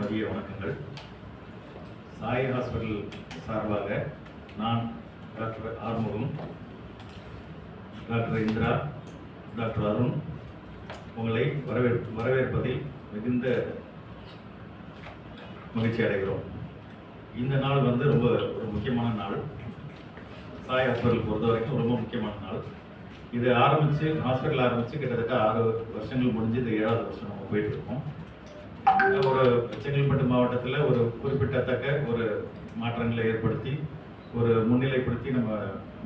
மதிய வணக்கங்கள். சாய் ஹாஸ்பிட்டல் சார்பாக நான் doctor Arumugam doctor Indira doctor Arun உங்களை வரவேற் வரவேற்பதில் மிகுந்த மகிழ்ச்சி அடைகிறோம். இந்த நாள் வந்து ரொம்ப ஒரு முக்கியமான நாள். சாய் ஹாஸ்பிட்டல் பொறுத்த வரைக்கும் ரொம்ப முக்கியமான நாள். இது ஆரம்பித்து ஹாஸ்பிட்டல் ஆரம்பித்து கிட்டத்தட்ட ஆறு வருஷங்கள் முடிஞ்சு இது ஏழாவது வருஷம் நம்ம போயிட்டு இருக்கோம். ஒரு செங்கல்பட்டு மாவட்டத்தில் ஒரு குறிப்பிட்டத்தக்க ஒரு மாற்றங்களை ஏற்படுத்தி ஒரு முன்னிலைப்படுத்தி நம்ம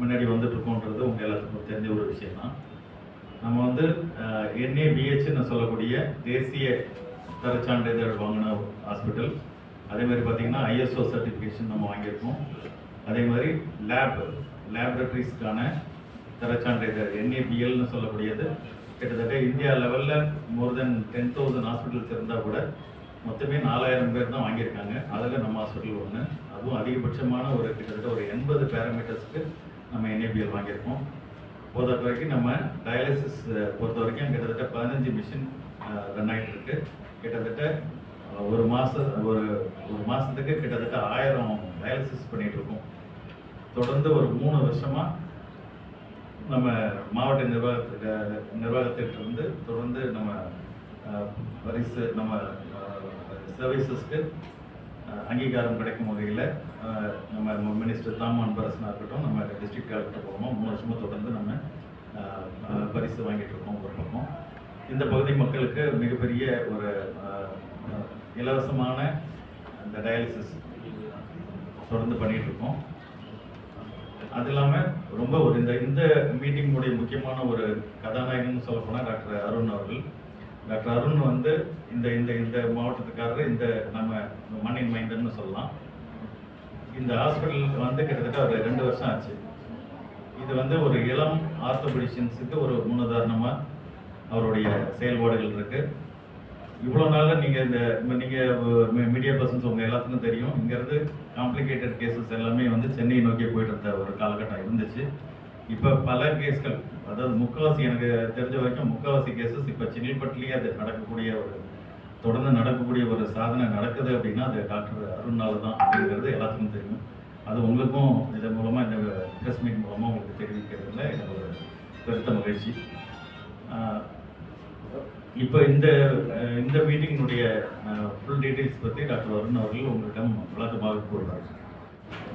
முன்னாடி வந்துட்டுருக்கோன்றது உங்கள் எல்லாத்துக்கும் தெரிஞ்ச ஒரு விஷயம் தான் நம்ம வந்து என்ஏபிஹெச்னு சொல்லக்கூடிய தேசிய தரச்சான்றிதழ் வாங்கின ஹாஸ்பிட்டல் அதே மாதிரி பார்த்தீங்கன்னா ஐஎஸ்ஓ சர்டிஃபிகேஷன் நம்ம வாங்கியிருக்கோம். அதே மாதிரி லேப் லேபரட்டரிஸ்க்கான தரச்சான்றிதழ் என்ஏபிஎல்னு சொல்லக்கூடியது கிட்டத்தட்ட இந்தியா லெவலில் more than ten thousand hospitals இருந்தால் கூட மொத்தமே நாலாயிரம் பேர் தான் வாங்கியிருக்காங்க. அதில் நம்ம ஹாஸ்பிட்டல் ஒன்று அதுவும் அதிகபட்சமான ஒரு கிட்டத்தட்ட ஒரு எண்பது பேராமீட்டர்ஸ்க்கு நம்ம என்ஏபிஎல் வாங்கியிருக்கோம். பொறுத்த வரைக்கும் நம்ம டயாலிசிஸ் பொறுத்த வரைக்கும் கிட்டத்தட்ட பதினஞ்சு மிஷின் ரன் ஆகிட்டு இருக்கு. கிட்டத்தட்ட ஒரு மாதம் ஒரு ஒரு மாதத்துக்கு கிட்டத்தட்ட ஆயிரம் டயாலிசிஸ் பண்ணிகிட்ருக்கோம் இருக்கோம். தொடர்ந்து ஒரு மூணு வருஷமாக நம்ம மாவட்ட நிர்வாகத்துக்கு நிர்வாகத்திட்டிருந்து தொடர்ந்து நம்ம வரிசு பரிசு நம்ம சர்வீசஸ்க்கு அங்கீகாரம் கிடைக்கும் வகையில் நம்ம மினிஸ்டர் தாமான் அன்பரசனாக இருக்கட்டும் நம்ம டிஸ்ட்ரிக்ட் கலெக்டர் போகிறோமோ மூணு வருஷமாக தொடர்ந்து நம்ம பரிசு வாங்கிட்டு இருக்கோம் ஒரு பக்கம். இந்த பகுதி மக்களுக்கு மிகப்பெரிய ஒரு இலவசமான அந்த டயாலிசிஸ் தொடர்ந்து பண்ணிகிட்டு இருக்கோம். அது இல்லாமல் ரொம்ப ஒரு இந்த இந்த மீட்டிங்குடைய முக்கியமான ஒரு கதாநாயகன் சொல்ல போனால் டாக்டர் அருண் அவர்கள். டாக்டர் அருண் வந்து இந்த இந்த இந்த மாவட்டத்துக்காரர் இந்த நம்ம மண்ணின் மைந்தன்னு சொல்லலாம். இந்த ஹாஸ்பிட்டல் வந்து கிட்டத்தட்ட ஒரு ரெண்டு வருஷம் ஆச்சு. இது வந்து ஒரு இளம் ஆர்த்தோபடிஷியன்ஸுக்கு ஒரு முன்னுதாரணமாக அவருடைய செயல்பாடுகள் இருக்குது இவ்வளோ நாளில் நீங்கள் இந்த நீங்கள் மீடியா பர்சன்ஸ் உங்கள் எல்லாத்துக்கும் தெரியும். இங்கேருந்து காம்ப்ளிகேட்டட் கேசஸ் எல்லாமே வந்து சென்னையை நோக்கி போயிட்டு இருந்த ஒரு காலகட்டம் இருந்துச்சு. இப்போ பல கேஸ்கள் அதாவது முக்கால்வாசி எனக்கு தெரிஞ்ச வரைக்கும் முக்கால்வாசி கேசஸ் இப்போ சென்னைப்பட்டிலேயே அது நடக்கக்கூடிய ஒரு தொடர்ந்து நடக்கக்கூடிய ஒரு சாதனை நடக்குது அப்படின்னா அது டாக்டர் அருண்னால தான் அப்படிங்கிறது எல்லாத்துக்கும் தெரியும். அது உங்களுக்கும் இதன் மூலமாக இந்த ப்ரெஸ் மீட் மூலமாக உங்களுக்கு தெரிவிக்கிறதுல எனக்கு ஒரு பெருத்த மகிழ்ச்சி. இப்போ இந்த இந்த மீட்டிங்கினுடைய ஃபுல் டீட்டெயில்ஸ் பற்றி டாக்டர் வருண் அவர்கள் உங்களிடம் விளக்கமாக கூறுவார்.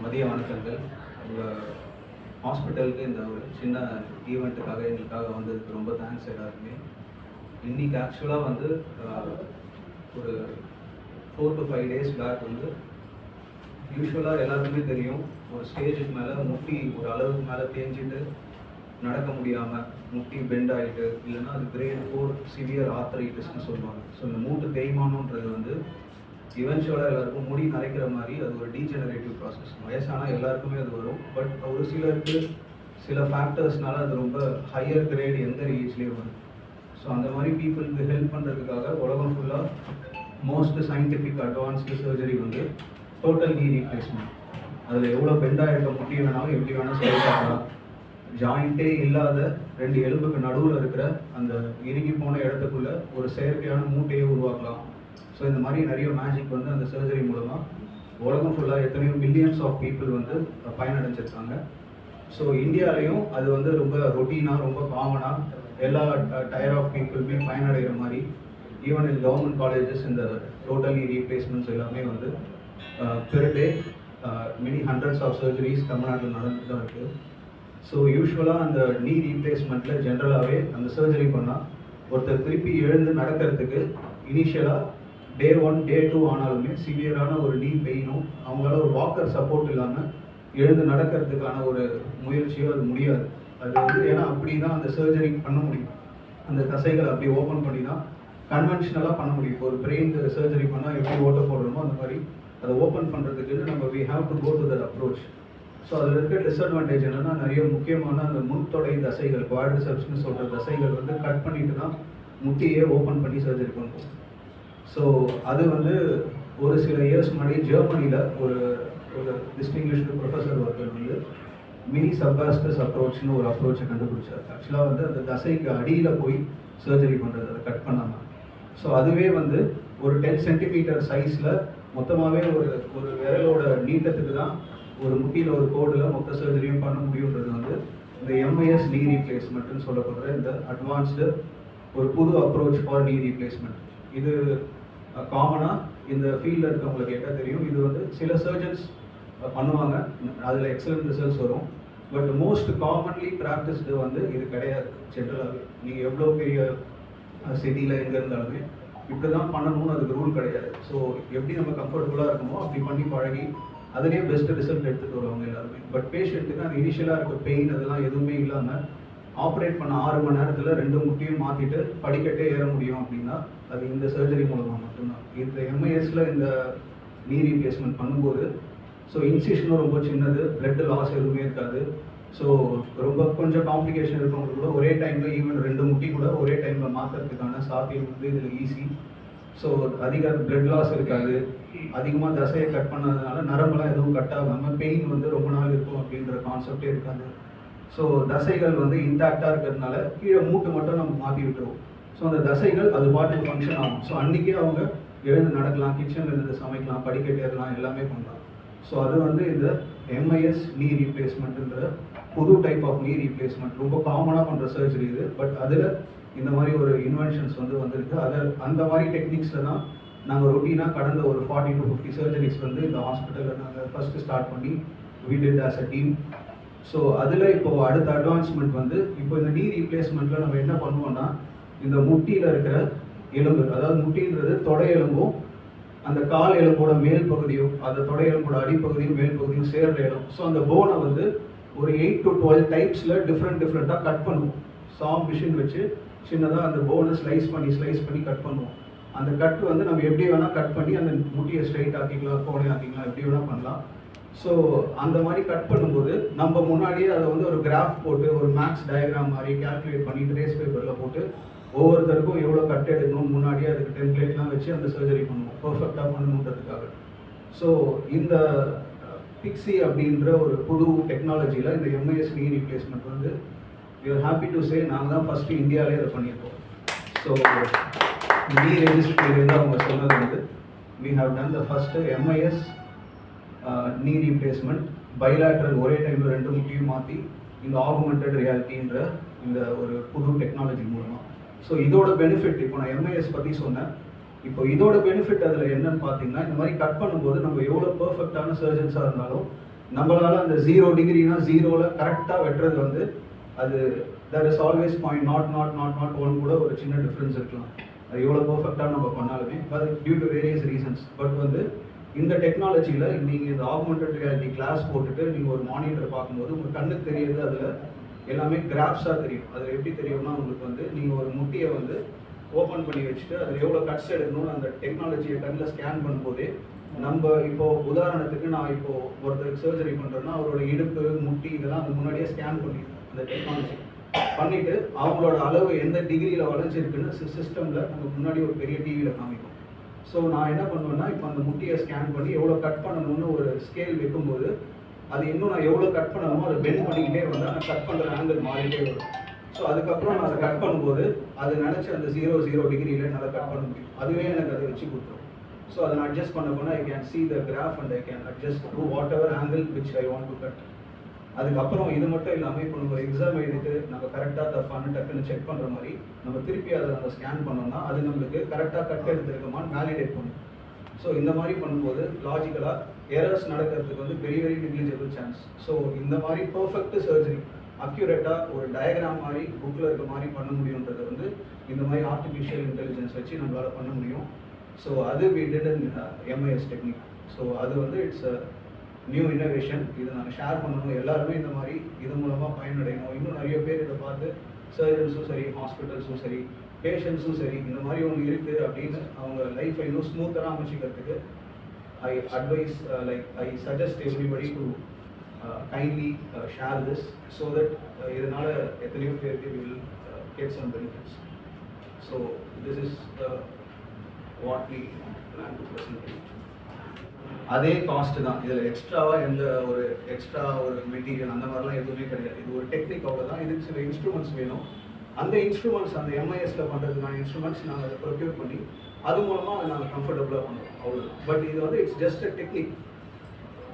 மதிய வணக்கங்கள். உங்கள் ஹாஸ்பிட்டலுக்கு இந்த ஒரு சின்ன ஈவெண்ட்டுக்காக எங்களுக்காக வந்ததுக்கு ரொம்ப தேங்க்ஸ் எல்லாருக்குமே. இன்னைக்கு ஆக்சுவலாக வந்து ஒரு four to five days back வந்து யூஸ்வலாக எல்லாருக்குமே தெரியும். ஒரு ஸ்டேஜுக்கு மேலே முட்டி ஒரு அளவுக்கு மேலே தேஞ்சிட்டு நடக்க முடியாமல் முட்டி பெண்ட் ஆகிட்டு இல்லைன்னா அது கிரேட் ஃபோர் சிவியர் ஆர்த்தரைட்டிஸ்னு சொல்லுவாங்க. ஸோ இந்த மூட்டு தேய்மானன்றது வந்து இவென்ச்சுவலாக எல்லாருக்கும் முடி நரைக்கிற மாதிரி அது ஒரு டீஜெனரேட்டிவ் ப்ராசஸ் வயசானால் எல்லாருக்குமே அது வரும். பட் ஒரு சிலருக்கு சில ஃபேக்டர்ஸ்னால அது ரொம்ப ஹையர் கிரேட் எந்த ஏஜ்லேயும் வரும். ஸோ அந்த மாதிரி பீப்புளுக்கு ஹெல்ப் பண்ணுறதுக்காக உலகம் ஃபுல்லாக மோஸ்ட் சயின்டிஃபிக் அட்வான்ஸ்டு சர்ஜரி வந்து டோட்டல் நீ ரீப்ளேஸ்மெண்ட் அதில் எவ்வளோ பெண்டாக இருக்க முட்டி வேணாலும் எப்படி வேணால் செயல்படலாம் ஜாயிண்ட்டே இல்லாத ரெண்டு எலும்புக்கு நடுவில் இருக்கிற அந்த இறுகி போன இடத்துக்குள்ள ஒரு செயற்கையான மூட்டையை உருவாக்கலாம். ஸோ இந்த மாதிரி நிறைய மேஜிக் வந்து அந்த சர்ஜரி மூலமாக உலகம் ஃபுல்லாக எத்தனையோ மில்லியன்ஸ் ஆஃப் பீப்புள் வந்து பயனடைஞ்சிருக்காங்க. ஸோ இந்தியாலையும் அது வந்து ரொம்ப ரொட்டீனாக ரொம்ப காமனாக எல்லா டயர் ஆஃப் பீப்புளுமே பயனடைகிற மாதிரி ஈவன் இன் கவர்மெண்ட் காலேஜஸ் இந்த டோட்டலி ரீப்ளேஸ்மெண்ட்ஸ் எல்லாமே வந்து per day many hundreds of surgeries தமிழ்நாட்டில் நடந்துட்டு தான் இருக்குது ஸோ யூஸ்வலாக அந்த நீ ரீப்ளேஸ்மெண்ட்டில் ஜென்ரலாகவே அந்த சர்ஜரி பண்ணால் ஒருத்தர் திருப்பி எழுந்து நடக்கிறதுக்கு இனிஷியலாக டே ஒன் டே டூ ஆனாலுமே சிவியரான ஒரு நீ பெயினும் அவங்களால ஒரு வாக்கர் சப்போர்ட் இல்லாமல் எழுந்து நடக்கிறதுக்கான ஒரு முயற்சியோ அது முடியாது. அது வந்து ஏன்னா அப்படி தான் அந்த சர்ஜரி பண்ண முடியும். அந்த தசைகளை அப்படி ஓப்பன் பண்ணி தான் கன்வென்ஷனலாக பண்ண முடியும். இப்போ ஒரு பிரெயின் சர்ஜரி பண்ணால் எப்படி ஓட்ட போடுறோமோ அந்த மாதிரி அதை ஓப்பன் பண்ணுறதுக்கு நம்ம we have to go to that approach so அதில் இருக்க டிஸ்அட்வான்டேஜ் என்னென்னா நிறைய முக்கியமான அந்த முன்தொடை தசைகள் குவாட்ரிசெப்ஸ்னு சொல்கிற தசைகள் வந்து கட் பண்ணிட்டு தான் முட்டியே ஓப்பன் பண்ணி சர்ஜரி பண்ணுவோம் ஸோ அது வந்து ஒரு சில இயர்ஸ் முன்னாடி ஜெர்மனியில் ஒரு ஒரு டிஸ்டிங்விஷ்டு ப்ரொஃபஸர் ஒருத்தர் வந்து மினி சப்பாஸ்டஸ் அப்ரோச்னு ஒரு அப்ரோச்சை கண்டுபிடிச்சார். ஆக்சுவலாக வந்து அந்த தசைக்கு அடியில் போய் சர்ஜரி பண்ணுறது அதை கட் பண்ணாமல் ஸோ அதுவே வந்து ஒரு டென் சென்டிமீட்டர் சைஸில் மொத்தமாகவே ஒரு ஒரு விரலோட நீட்டத்துக்கு தான் ஒரு முட்டியில் ஒரு கோடில் மொத்த சர்ஜரியும் பண்ண முடியுன்றது வந்து இந்த எம்ஐஎஸ் நீ ரீப்ளேஸ்மெண்ட்னு சொல்லப்படுற இந்த அட்வான்ஸ்டு ஒரு புது அப்ரோச் ஃபார் நீ ரீப்ளேஸ்மெண்ட் இது காமனாக இந்த ஃபீல்டில் இருக்கவங்களுக்கு கேட்டால் தெரியும். இது வந்து சில சர்ஜன்ஸ் பண்ணுவாங்க. அதில் எக்ஸலண்ட் ரிசல்ட்ஸ் வரும். பட் மோஸ்ட் காமன்லி ப்ராக்டிஸ்டு வந்து இது கிடையாது. ஜென்ரலாகவே நீங்கள் எவ்வளோ பெரிய சிட்டியில் எங்கே இருந்தாலுமே இப்படி தான் பண்ணணும்னு அதுக்கு ரூல் கிடையாது. ஸோ எப்படி நம்ம கம்ஃபர்டபுளாக இருக்குமோ அப்படி பண்ணி பழகி அதுலேயே பெஸ்ட் ரிசல்ட் எடுத்துகிட்டு வருவாங்க எல்லாருமே. பட் பேஷண்ட்டுக்கு அந்த இனிஷியலாக இருக்க பெயின் அதெல்லாம் எதுவுமே இல்லாமல் ஆப்ரேட் பண்ண ஆறு மணி நேரத்தில் ரெண்டு முட்டியும் மாற்றிட்டு படிக்கட்டே ஏற முடியும் அப்படின்னா அது இந்த சர்ஜரி மூலமாக மட்டும்தான். இந்த எம்ஐஎஸில் இந்த நீ ரீப்ளேஸ்மெண்ட் பண்ணும்போது ஸோ இன்சிஷனும் ரொம்ப சின்னது பிளட் லாஸ் எதுவுமே இருக்காது. ஸோ ரொம்ப கொஞ்சம் காம்ப்ளிகேஷன் இருக்கவங்களுக்கு கூட ஒரே டைமில் ஈவன் ரெண்டு முட்டி கூட ஒரே டைமில் மாற்றுறதுக்கான சாத்தியம் வந்து இதில் ஈஸி ஸோ அதிக பிளட் லாஸ் இருக்காது. அதிகமாக தசையை கட் பண்ணதுனால நரம்புலாம் எதுவும் கட் ஆகாமல் பெயின் வந்து ரொம்ப நாள் இருக்கும் அப்படின்ற கான்செப்டே இருக்காது. ஸோ தசைகள் வந்து இன்டாக்டாக இருக்கிறதுனால கீழே மூட்டு மட்டும் நம்ம மாற்றி விட்டுருவோம். ஸோ அந்த தசைகள் அது பாட்டுக்கு ஃபங்க்ஷன் ஆகும். ஸோ அன்றைக்கே அவங்க எழுந்து நடக்கலாம் கிச்சனில் இருந்து சமைக்கலாம் படிக்கட்டேறலாம் எல்லாமே பண்ணலாம். ஸோ அது வந்து இந்த எம்ஐஎஸ் நீ ரீப்ளேஸ்மெண்ட்டுன்ற புது டைப் ஆஃப் நீ ரீப்ளேஸ்மெண்ட் ரொம்ப காமனாக பண்ணுற சர்ஜரி இது. பட் அதில் இந்த மாதிரி ஒரு இன்வென்ஷன்ஸ் வந்து வந்திருக்கு. அதை அந்த மாதிரி டெக்னிக்ஸில் தான் நாங்கள் ரொட்டீனாக கடந்த ஒரு ஃபார்ட்டி டு ஃபிஃப்டி சர்ஜரிஸ் வந்து இந்த ஹாஸ்பிட்டலில் நாங்கள் ஃபஸ்ட்டு ஸ்டார்ட் பண்ணி வீடு did as a team so அதில் இப்போ அடுத்த அட்வான்ஸ்மெண்ட் வந்து இப்போ இந்த நீ ரீப்ளேஸ்மெண்ட்டில் நம்ம என்ன பண்ணுவோம்னா இந்த முட்டியில் இருக்கிற எலும்பு அதாவது முட்டின்றது தொடை எலும்பும் அந்த கால் எலும்போட மேல் பகுதியும் அந்த தொடை எலும்போட அடிப்பகுதியும் மேல் பகுதியும் சேர்ற இடம் ஸோ அந்த போனை வந்து ஒரு எயிட் டு டுவெல் டைப்ஸில் டிஃப்ரெண்ட் டிஃப்ரெண்ட்டாக கட் பண்ணுவோம். சாம் மிஷின் வச்சு சின்னதாக அந்த போனை ஸ்லைஸ் பண்ணி ஸ்லைஸ் பண்ணி கட் பண்ணுவோம். அந்த கட் வந்து நம்ம எப்படி வேணால் கட் பண்ணி அந்த முட்டியை ஸ்ட்ரைட் ஆக்கிக்கலாம் கோடை ஆக்கிக்கலாம் எப்படி வேணால் பண்ணலாம். ஸோ அந்த மாதிரி கட் பண்ணும்போது நம்ம முன்னாடியே அதை வந்து ஒரு கிராஃப் போட்டு ஒரு மேக்ஸ் டயக்ராம் மாதிரி கால்குலேட் பண்ணி ட்ரேஸ் பேப்பரில் போட்டு ஒவ்வொருத்தருக்கும் எவ்வளோ கட் எடுக்கணும் முன்னாடியே அதுக்கு டெம்ப்ளேட்லாம் வச்சு அந்த சர்ஜரி பண்ணுவோம். பர்ஃபெக்டாக பண்ணணுன்றதுக்காக ஸோ இந்த பிக்ஸி அப்படின்ற ஒரு புது டெக்னாலஜியில் இந்த எம்ஐஎஸ் நீ ரீப்ளேஸ்மெண்ட் வந்து யூஆர் ஹாப்பி டு சே நாங்கள் தான் ஃபஸ்ட்டு இந்தியாவிலே இதை பண்ணியிருக்கோம். ஸோ நீ ரெஜிஸ்ட்ரியிலேருந்து அவங்க சொன்னது வந்து we have done the first MIS knee replacement bilateral ஒரே டைமில் ரெண்டு முட்டியும் மாற்றி இந்த ஆகுமெண்டட் ரியாலிட்டின்ற இந்த ஒரு புது டெக்னாலஜி மூலமாக ஸோ இதோட பெனிஃபிட் இப்போ நான் எம்ஐஎஸ் பற்றி சொன்னேன். இப்போ இதோட பெனிஃபிட் அதில் என்னன்னு பார்த்தீங்கன்னா இந்த மாதிரி கட் பண்ணும்போது நம்ம எவ்வளோ பர்ஃபெக்டான சர்ஜன்ஸாக இருந்தாலும் நம்மளால் அந்த ஜீரோ டிகிரினா ஜீரோவில் கரெக்டாக வெட்டுறது வந்து அது that is always point not not not not one கூட ஒரு சின்ன டிஃப்ரென்ஸ் இருக்கலாம். அது எவ்வளோ பர்ஃபெக்டாக நம்ம பண்ணாலுமே அது due to various reasons but வந்து இந்த டெக்னாலஜியில் நீங்கள் இந்த ஆகுமெண்டட் ரியாலிட்டி கிளாஸ் போட்டுட்டு நீங்கள் ஒரு மானிட்டர் பார்க்கும்போது உங்கள் கண்ணுக்கு தெரியுது அதில் எல்லாமே கிராஃப்ஸாக தெரியும். அதில் எப்படி தெரியும்னா உங்களுக்கு வந்து நீங்கள் ஒரு முட்டியை வந்து ஓப்பன் பண்ணி வச்சுட்டு அதில் எவ்வளோ கட்ஸ் எடுக்கணும்னு அந்த டெக்னாலஜியை கண்ணில் ஸ்கேன் பண்ணும்போதே நம்ம இப்போ உதாரணத்துக்கு நான் இப்போ ஒருத்தருக்கு சர்ஜரி பண்ணுறேன்னா அவரோட இடுப்பு முட்டி இதெல்லாம் அது முன்னாடியே ஸ்கேன் பண்ணி அந்த டெக்னாலஜி பண்ணிட்டு அவங்களோட அளவு எந்த டிகிரியில் வளைஞ்சிருக்குன்னு சிஸ்டமில் நமக்கு முன்னாடி ஒரு பெரிய டிவியில் காமிக்கும் ஸோ நான் என்ன பண்ணுவேன்னா இப்போ அந்த முட்டியை ஸ்கேன் பண்ணி எவ்வளோ கட் பண்ணணும்னு ஒரு ஸ்கேல் வைக்கும்போது அது இன்னும் நான் எவ்வளோ கட் பண்ணணுமோ அதை பெண்ட் பண்ணிக்கிட்டே வந்தேன் நான் கட் பண்ணுற ஆங்கிள் மாறிட்டே வரும். ஸோ அதுக்கப்புறம் நான் அதை கட் பண்ணும்போது அது நினச்சி அந்த ஜீரோ ஜீரோ டிகிரியில் என்னால் கட் பண்ண முடியும். அதுவே எனக்கு அதை வச்சு கொடுத்துரும். ஸோ அதை நான் அட்ஜஸ்ட் பண்ண போனால் I can see the graph and I can adjust to whatever angle which I want to cut அதுக்கப்புறம் இது மட்டும் இல்லாமல் இப்போ நம்ம எக்ஸாம் எழுதிட்டு நம்ம கரெக்டாக தப்பான்னு டக்குன்னு செக் பண்ணுற மாதிரி நம்ம திருப்பி அதை நம்ம ஸ்கேன் பண்ணோம்னா அது நம்மளுக்கு கரெக்டாக கட் எடுத்துருக்கோமான்னு வேலிடேட் பண்ணும். ஸோ இந்த மாதிரி பண்ணும்போது லாஜிக்கலாக எரர்ஸ் நடக்கிறதுக்கு வந்து very very negligible chance so இந்த மாதிரி பர்ஃபெக்ட் சர்ஜரி அக்யூரேட்டாக ஒரு டயக்ராம் மாதிரி புக்கில் இருக்க மாதிரி பண்ண முடியுன்றது வந்து இந்த மாதிரி ஆர்டிஃபிஷியல் இன்டெலிஜென்ஸ் வச்சு நம்மளால் பண்ண முடியும். ஸோ அது we did MIS technique so அது வந்து இட்ஸ் நியூ இன்னோவேஷன் இதை நாங்கள் ஷேர் பண்ணணும். எல்லாருமே இந்த மாதிரி இது மூலமாக பயனடையணும். இன்னும் நிறைய பேர் இதை பார்த்து சர்ஜன்ஸும் சரி ஹாஸ்பிட்டல்ஸும் சரி பேஷண்ட்ஸும் சரி இந்த மாதிரி ஒன்று இருக்குது அப்படின்னு அவங்க லைஃப்பை இன்னும் ஸ்மூத்தராக அமைச்சிக்கிறதுக்கு I advise like I suggest everybody to kindly share this so that இதனால் எத்தனையோ பேருக்கு will get some benefits so this is what we plan to present அதே காஸ்ட் தான். இதில் எக்ஸ்ட்ராவாக எந்த ஒரு எக்ஸ்ட்ரா ஒரு மெட்டீரியல் அந்த மாதிரிலாம் எதுவுமே கிடையாது. இது ஒரு டெக்னிக் அவ்வளோதான் இதுக்கு சில இன்ஸ்ட்ருமெண்ட்ஸ் வேணும். அந்த இன்ஸ்ட்ருமெண்ட்ஸ் அந்த எம்ஐஎஸ்ல பண்ணுறதுக்கான இன்ஸ்ட்ருமெண்ட்ஸ் நாங்கள் அதை ப்ரொக்யூர் பண்ணி அது மூலமாக நாங்கள் கம்ஃபர்டபுளாக பண்ணுறோம் அவ்வளோ பட் இது வந்து it's just a technique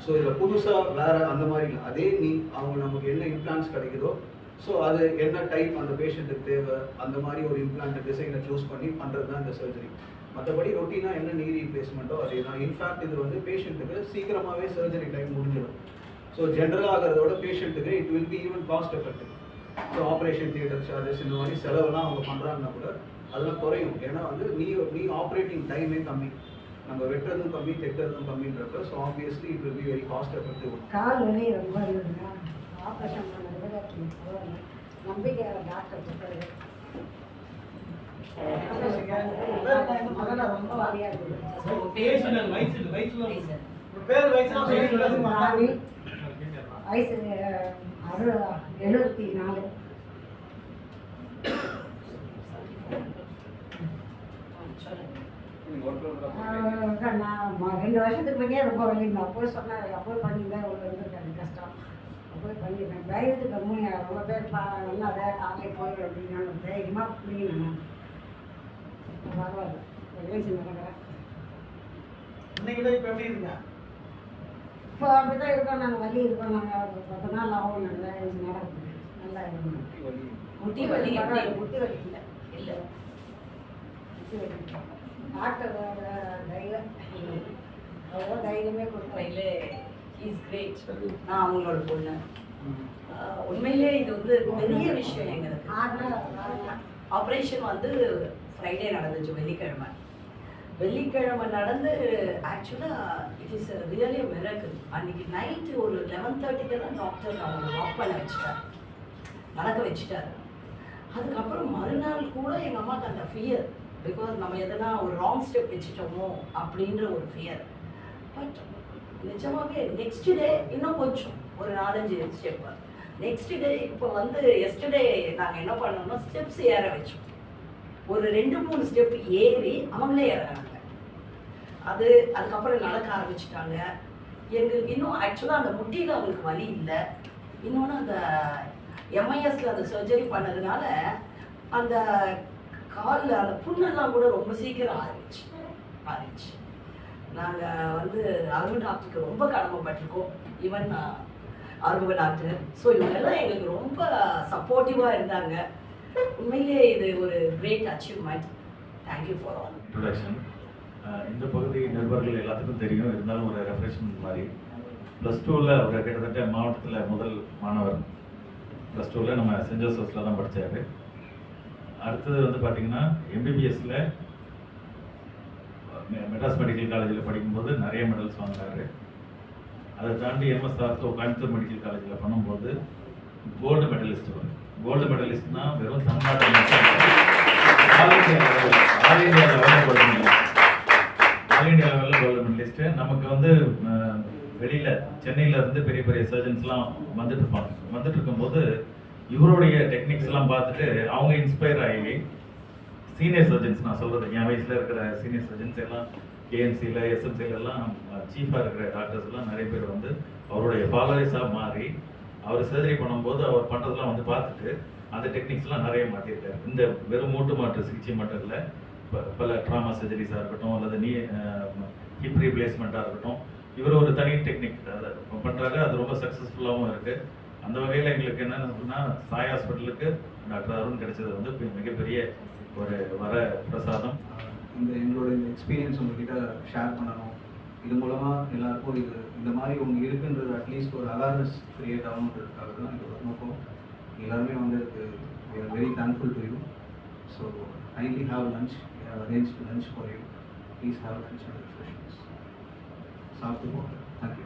so இதில் புதுசாக வேறு அந்த மாதிரி இல்லை. அதே நீ அவங்க நமக்கு என்ன இம்ப்ளான்ஸ் கிடைக்குதோ ஸோ அது என்ன டைப் அந்த பேஷண்ட்டுக்கு தேவை அந்த மாதிரி ஒரு இம்ப்ளான்ட் டிசைனை சூஸ் பண்ணி பண்ணுறது தான் இந்த சர்ஜரி மற்றபடி ரொட்டீனாக என்ன நீ ரீப்ளேஸ்மெண்ட்டோ அதே தான் இன்ஃபேக்ட் இது வந்து பேஷண்ட்டுக்கு சீக்கிரமாகவே சர்ஜரி டைம் முடிஞ்சிடும். ஸோ ஜென்ரலாக ஆகிறதோட பேஷண்ட்டுக்கு it will be even cost effective so operation theatre charges இந்த மாதிரி செலவெல்லாம் அவங்க பண்ணுறாங்கன்னா கூட அதெல்லாம் குறையும். ஏன்னா வந்து நீ நீ ஆப்ரேட்டிங் டைமே கம்மி. நம்ம வெட்டுறதும் கம்மி தைக்கிறதும் கம்மின்றப்ப so obviously it will be very cost effective கால் வலி ரொம்ப ஆப்ரேஷன் பண்ணது டாக்டர் வயசு எழுபத்தி நாலு நான் ரெண்டு வருஷத்துக்கு முன்னே ரொம்ப வலி நான் போய் சொன்னேன் அப்போ பண்ணியிருந்தேன் அவ்வளோ இருந்திருக்காது கஷ்டம் அப்போ பண்ணியிருந்தேன் தைரியத்துக்கு கம்மியா ரொம்ப பேர் பா நல்லா காலை போய் அப்படின்னு தைரியமாக புரியுங்க பரவாயில்ல. வயசு நடக்கிறேன் இப்போ அப்படிதான் இருக்கோம். நாங்கள் வலி இருக்கோம். நாங்கள் பத்து நாள் ஆகும். நல்லா இருக்கணும் முட்டி வலி. எப்படி? முட்டி வலி இல்லை. இல்ல. முட்டி வலி இல்லை. டாக்டர் தைரியம் அவ்வளோ தைரியமே கொடுப்பாங்க உண்மையிலே இஸ் கிரேட் நான் அவங்களோட பொண்ணு. உண்மையிலே இது வந்து பெரிய விஷயம் எங்களுக்கு. ஆப்ரேஷன் வந்து ஃப்ரைடே நடந்துச்சு வெள்ளிக்கிழமை. வெள்ளிக்கிழமை நடந்து ஆக்சுவலாக இட் இஸ் ரியலி மிரக்கு அன்னைக்கு நைட்டு ஒரு லெவன் தேர்ட்டிக்கெல்லாம் டாக்டர் அவங்க வாக் பண்ண வச்சுட்டார். நடக்க வச்சுட்டாரு. அதுக்கப்புறம் மறுநாள் கூட எங்கள் அம்மாவுக்கு அந்த ஃபியர் பிகாஸ் நம்ம எதனா ஒரு ராங் ஸ்டெப் வச்சுட்டோமோ அப்படின்ற ஒரு ஃபியர் பட் நிஜமாகவே நெக்ஸ்ட் டே இன்னும் கொஞ்சம் ஒரு நாலஞ்சு ஸ்டெப் நெக்ஸ்ட் டே இப்போ வந்து எஸ்டர்டே நாங்கள் என்ன பண்ணோம்னா ஸ்டெப்ஸ் ஏற வச்சோம். ஒரு ரெண்டு மூணு ஸ்டெப் ஏறி அவங்களே இறங்குறாங்க. அது அதுக்கப்புறம் நடக்க ஆரம்பிச்சிட்டாங்க. எங்களுக்கு இன்னும் ஆக்சுவலாக அந்த முட்டியில் அவங்களுக்கு வலி இல்லை. இன்னொன்று அந்த எம்ஐஎஸ்ல அந்த சர்ஜரி பண்ணதுனால அந்த காலில் அந்த புண்ணெல்லாம் கூட ரொம்ப சீக்கிரம் ஆரம்பிச்சு ஆறிடுச்சு. நாங்கள் வந்து அருண் டாக்டருக்கு ரொம்ப கடமைப்பட்டிருக்கோம். Even Arun doctor. ஸோ இவங்கெல்லாம் எங்களுக்கு ரொம்ப சப்போர்ட்டிவாக இருந்தாங்க. உண்மையிலேயே இது ஒரு great achievement thank you for all introduction இந்த பகுதி நிருபர்கள் எல்லாத்துக்கும் தெரியும். இருந்தாலும் ஒரு ரெஃப்ரெஷ்மெண்ட் மாதிரி. ப்ளஸ் டூவில் அவர் கிட்டத்தட்ட மாவட்டத்தில் முதல் மாணவர். ப்ளஸ் டூவில் நம்ம சென்ட் ஜோசப்ஸில் தான் படித்தார் அடுத்தது வந்து பார்த்தீங்கன்னா எம்பிபிஎஸ்சில் மெட்ராஸ் மெடிக்கல் காலேஜில் படிக்கும்போது நிறைய மெடல்ஸ் வாங்கினாரு. அதை தாண்டி எம்எஸ் ஆர்த்தோ கோயம்புத்தூர் மெடிக்கல் காலேஜில் பண்ணும்போது கோல்டு மெடலிஸ்ட் கோல்டு மெடலிஸ்ட்னா வெறும் தமிழ்நாட்டில் மட்டும் ஆல் இண்டியா லெவலில் ஆல் லெவலில் கோல்டு மெடலிஸ்ட் ஆல் லெவலில் கோல்டு மெடலிஸ்ட்டு நமக்கு வந்து வெளியில் சென்னையில் இருந்து பெரிய பெரிய சர்ஜன்ஸ்லாம் வந்துட்டு இருப்பாங்க. வந்துட்டு இருக்கும்போது இவருடைய டெக்னிக்ஸ் எல்லாம் பார்த்துட்டு அவங்க இன்ஸ்பயர் ஆகி சீனியர் சர்ஜன்ஸ் நான் சொல்கிறது என் வயசில் இருக்கிற சீனியர் சர்ஜன்ஸ் எல்லாம் கேஎம்சியில் எஸ்எம்சியிலலாம் எல்லாம் சீஃபாக இருக்கிற டாக்டர்ஸ்லாம் நிறைய பேர் வந்து அவருடைய ஃபாலோவர்ஸாக மாறி அவர் சர்ஜரி பண்ணும்போது அவர் பண்ணுறதெல்லாம் வந்து பார்த்துட்டு அந்த டெக்னிக்ஸ்லாம் நிறைய மாற்றிருக்காரு இந்த வெறும் மூட்டு மாற்று சிகிச்சை மட்டும் இல்லை ப- பல ட்ராமா சர்ஜரிஸாக இருக்கட்டும் அல்லது நீ ஹிப் ரீப்ளேஸ்மெண்ட்டாக இருக்கட்டும் இவர் ஒரு தனி டெக்னிக் அதை பண்ணுறாரு அது ரொம்ப சக்ஸஸ்ஃபுல்லாகவும் இருக்குது அந்த வகையில் எங்களுக்கு என்னென்னு சொன்னால் சாய் ஹாஸ்பிட்டலுக்கு டாக்டர் அருண் கிடைச்சது வந்து மிகப்பெரிய ஒரு வர பிரசாதம் இந்த எங்களோட எக்ஸ்பீரியன்ஸ் உங்ககிட்ட ஷேர் பண்ணணும். இது மூலமாக எல்லாருக்கும் இது இந்த மாதிரி ஒன்று இருக்குன்றது அட்லீஸ்ட் ஒரு அவேர்னஸ் க்ரியேட் ஆகுன்றதுக்காக தான் இது ஒரு நோக்கம் எல்லாருமே வந்து we are very thankful to you so kindly have lunch arrange lunch for you please have lunch and refreshments சாப்பிட்டு போங்க. Thank you